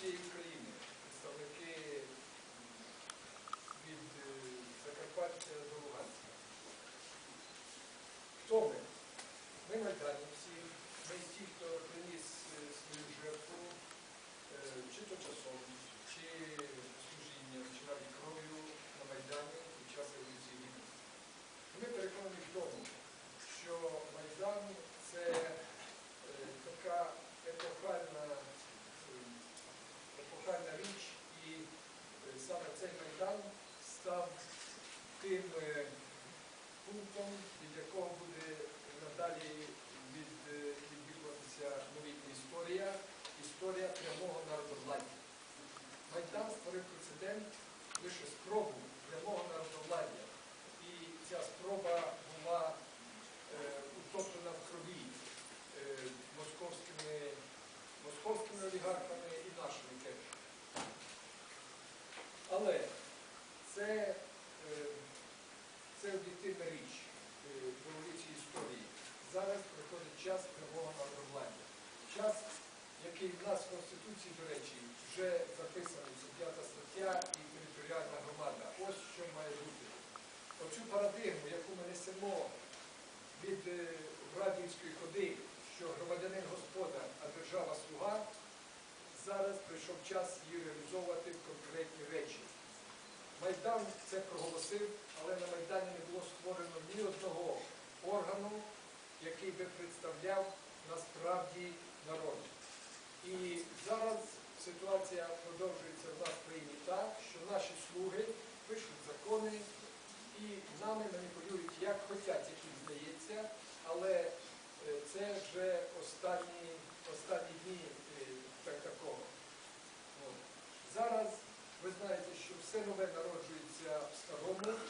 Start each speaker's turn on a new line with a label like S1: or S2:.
S1: she від якого буде надалі е, відвідуватися новітня історія, історія прямого народовладдя. Майдан створив прецедент лише спробу час прямого народовладдя. Час, який в нас в Конституції, до речі, вже записаний, це п'ята стаття і територіальна громада. Ось що має бути. Оцю парадигму, яку ми несемо від е, Радівської ходи, що громадянин господар, а держава слуга, зараз прийшов час її реалізовувати в конкретні речі. Майдан це проголосив, але на Майдані не було створено ні одного писять, як їм здається, але е, це вже останні останні дні е, так, такого. От. Зараз ви знаєте, що все нове народжується в старому.